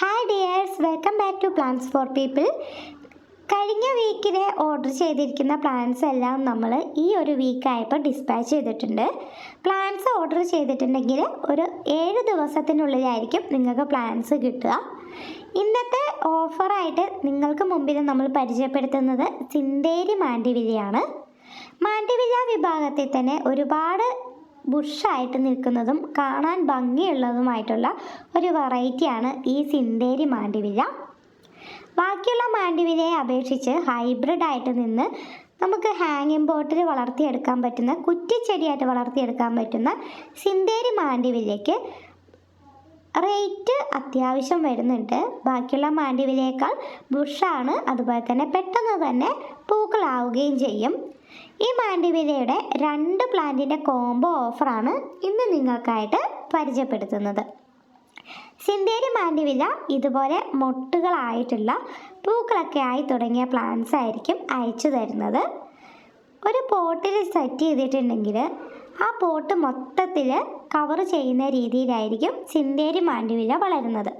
Hi dears welcome back to plans for people കഴിഞ്ഞ വീക്കിൽ order ചെയ്തിരിക്കുന്ന പ്ലാൻസ് എല്ലാം നമ്മൾ ഈ ഒരു വീക്കായപ്പോൾ ഡിസ്പാച്ച് ചെയ്തിട്ടുണ്ട്. പ്ലാൻസ് ഓർഡർ ചെയ്തിട്ടുണ്ടെങ്കിൽ ഒരു ഏഴ് ദിവസത്തിനുള്ളിലായിരിക്കും നിങ്ങൾക്ക് പ്ലാൻസ് കിട്ടുക. ഇന്നത്തെ ഓഫറായിട്ട് നിങ്ങൾക്ക് മുമ്പിൽ നമ്മൾ പരിചയപ്പെടുത്തുന്നത് സിന്തേരി മാൻഡിവില്ലയാണ് മാൻഡിവില്ല വിഭാഗത്തിൽ തന്നെ ഒരുപാട് ബുഷായിട്ട് നിൽക്കുന്നതും കാണാൻ ഭംഗിയുള്ളതുമായിട്ടുള്ള ഒരു വെറൈറ്റിയാണ് ഈ സിന്തേരി മാൻഡിവില്ല ബാക്കിയുള്ള മാണ്ടിവിരയെ അപേക്ഷിച്ച് ഹൈബ്രിഡ് ആയിട്ട് നിന്ന് നമുക്ക് ഹാങ്ങിങ് ബോട്ടിൽ വളർത്തിയെടുക്കാൻ പറ്റുന്ന കുറ്റിച്ചെടിയായിട്ട് വളർത്തിയെടുക്കാൻ പറ്റുന്ന സിന്തേരി മാണ്ടിവിലയ്ക്ക് റേറ്റ് അത്യാവശ്യം വരുന്നുണ്ട്. ബാക്കിയുള്ള മാണ്ടിവിലയേക്കാൾ ബുഷാണ് അതുപോലെ തന്നെ പെട്ടെന്ന് തന്നെ പൂക്കളാവുകയും ചെയ്യും. ഈ മാൻഡിവിലയുടെ രണ്ട് പ്ലാന്റിന്റെ കോംബോ ഓഫറാണ് ഇന്ന് നിങ്ങൾക്കായിട്ട് പരിചയപ്പെടുത്തുന്നത്. സിന്തേരി മാണ്ടിവില ഇതുപോലെ മൊട്ടുകളായിട്ടുള്ള പൂക്കളൊക്കെ ആയി തുടങ്ങിയ പ്ലാന്റ്സ് ആയിരിക്കും അയച്ചു തരുന്നത്. ഒരു പോട്ടിൽ സെറ്റ് ചെയ്തിട്ടുണ്ടെങ്കിൽ ആ പോട്ട് മൊത്തത്തിൽ കവർ ചെയ്യുന്ന രീതിയിലായിരിക്കും സിന്തേരി മാണ്ടിവില വളരുന്നത്.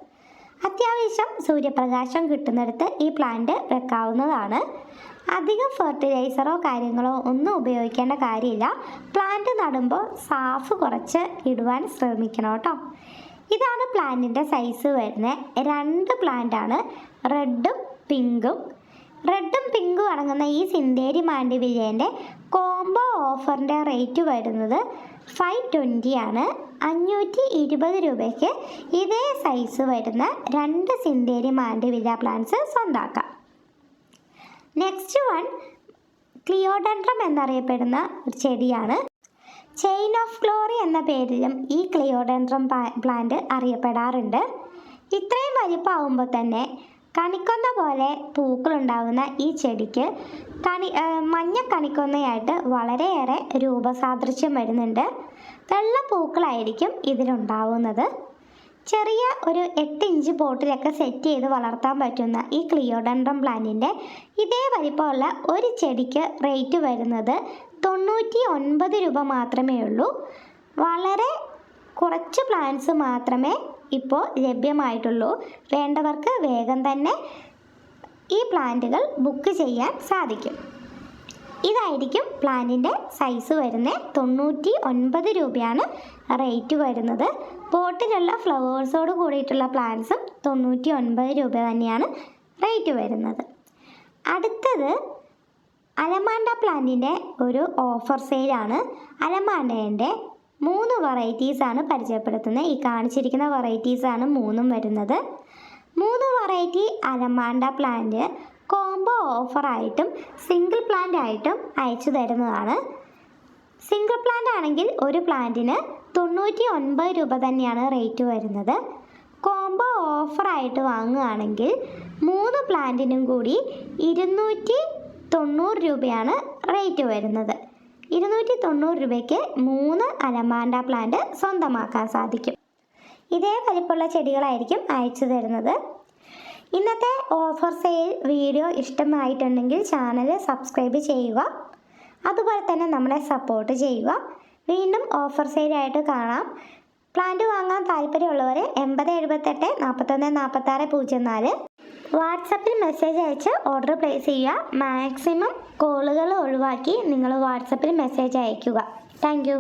അത്യാവശ്യം സൂര്യപ്രകാശം കിട്ടുന്നിടത്ത് ഈ പ്ലാന്റ് വെക്കാവുന്നതാണ്. അധികം ഫെർട്ടിലൈസറോ കാര്യങ്ങളോ ഒന്നും ഉപയോഗിക്കേണ്ട കാര്യമില്ല. പ്ലാന്റ് നടുമ്പോൾ സാഫ് കുറച്ച് ഇടുവാൻ ശ്രമിക്കണം കേട്ടോ. ഇതാണ് പ്ലാന്റിന്റെ സൈസ് വരുന്നത്. രണ്ട് പ്ലാന്റാണ് റെഡും പിങ്കും റെഡും പിങ്കും അടങ്ങുന്ന ഈ സിന്തേരി മാണ്ടി വിജയന്റെ കോംബോ ഓഫറിന്റെ റേറ്റ് വരുന്നത് ഫൈവ് ട്വന്റി ആണ്. അഞ്ഞൂറ്റി ഇരുപത് രൂപയ്ക്ക് ഇതേ സൈസ് വരുന്ന രണ്ട് സിന്തേരി മാണ്ടി വില പ്ലാന്റ്സ് സ്വന്താക്കാം. നെക്സ്റ്റ് വൺ ക്ലിയോഡൻഡ്രം എന്നറിയപ്പെടുന്ന ഒരു ചെടിയാണ്. ചെയിൻ ഓഫ് ഗ്ലോറി എന്ന പേരിലും ഈ ക്ലിയോഡൻഡ്രം പ്ലാന്റ് അറിയപ്പെടാറുണ്ട്. ഇത്രയും വലിപ്പാവുമ്പോൾ തന്നെ കണിക്കൊന്ന പോലെ പൂക്കളുണ്ടാകുന്ന ഈ ചെടിക്ക് കണി മഞ്ഞ കണിക്കൊന്നയായിട്ട് വളരെയേറെ രൂപസാദൃശ്യം വരുന്നുണ്ട്. വെള്ള പൂക്കളായിരിക്കും ഇതിലുണ്ടാവുന്നത്. ചെറിയ ഒരു എട്ട് ഇഞ്ച് പോട്ടിലൊക്കെ സെറ്റ് ചെയ്ത് വളർത്താൻ പറ്റുന്ന ഈ ക്ലിയോഡൻഡ്രം പ്ലാന്റിന്റെ ഇതേ വലിപ്പമുള്ള ഒരു ചെടിക്ക് റേറ്റ് വരുന്നത് തൊണ്ണൂറ്റി ഒൻപത് രൂപ മാത്രമേ ഉള്ളൂ. വളരെ കുറച്ച് പ്ലാന്റ്സ് മാത്രമേ ഇപ്പോൾ ലഭ്യമായിട്ടുള്ളൂ. വേണ്ടവർക്ക് വേഗം തന്നെ ഈ പ്ലാന്റുകൾ ബുക്ക് ചെയ്യാൻ സാധിക്കും. ഇതായിരിക്കും പ്ലാന്റിന്റെ സൈസ് വരുന്നത്. തൊണ്ണൂറ്റി ഒൻപത് രൂപയാണ് റേറ്റ് വരുന്നത്. പോട്ടിലുള്ള ഫ്ലവേഴ്സോട് കൂടിയിട്ടുള്ള പ്ലാന്റ്സും തൊണ്ണൂറ്റി ഒൻപത് രൂപ തന്നെയാണ് റേറ്റ് വരുന്നത്. അടുത്തത് അലമാണ്ട പ്ലാന്റിന്റെ ഒരു ഓഫർ സെയിലാണ്. അലമാണ്ടേന്റെ മൂന്ന് വെറൈറ്റീസാണ് പരിചയപ്പെടുത്തുന്നത്. ഈ കാണിച്ചിരിക്കുന്ന വെറൈറ്റീസാണ് മൂന്നും വരുന്നത്. മൂന്ന് വെറൈറ്റി അലമാണ്ട പ്ലാന്റ് കോംബോ ഓഫറായിട്ടും സിംഗിൾ പ്ലാന്റ് ആയിട്ടും അയച്ചു തരുന്നതാണ്. സിംഗിൾ പ്ലാന്റ് ആണെങ്കിൽ ഒരു പ്ലാന്റിന് തൊണ്ണൂറ്റി ഒൻപത് രൂപ തന്നെയാണ് റേറ്റ് വരുന്നത്. കോംബോ ഓഫറായിട്ട് വാങ്ങുകയാണെങ്കിൽ മൂന്ന് പ്ലാന്റിനും കൂടി ഇരുന്നൂറ്റി തൊണ്ണൂറ് രൂപയാണ് റേറ്റ് വരുന്നത്. ഇരുന്നൂറ്റി തൊണ്ണൂറ് രൂപയ്ക്ക് മൂന്ന് അലമാൻഡ പ്ലാന്റ് സ്വന്തമാക്കാൻ സാധിക്കും. ഇതേ വലിപ്പമുള്ള ചെടികളായിരിക്കും അയച്ചു തരുന്നത്. ഇന്നത്തെ ഓഫർ സെയിൽ വീഡിയോ ഇഷ്ടമായിട്ടുണ്ടെങ്കിൽ ചാനൽ സബ്സ്ക്രൈബ് ചെയ്യുക. അതുപോലെ തന്നെ നമ്മളെ സപ്പോർട്ട് ചെയ്യുക. വീണ്ടും ഓഫർ സെയിലായിട്ട് കാണാം. പ്ലാന്റ് വാങ്ങാൻ താല്പര്യമുള്ളവർ എൺപത് എഴുപത്തെട്ട് നാൽപ്പത്തൊന്ന് നാൽപ്പത്താറ് പൂജ്യം നാല്. വാട്സപ്പിൽ മെസ്സേജ് അയച്ച് ഓർഡർ പ്ലേസ് ചെയ്യുക. മാക്സിമം കോളുകൾ ഒഴിവാക്കി നിങ്ങൾ വാട്സപ്പിൽ മെസ്സേജ് അയയ്ക്കുക. താങ്ക്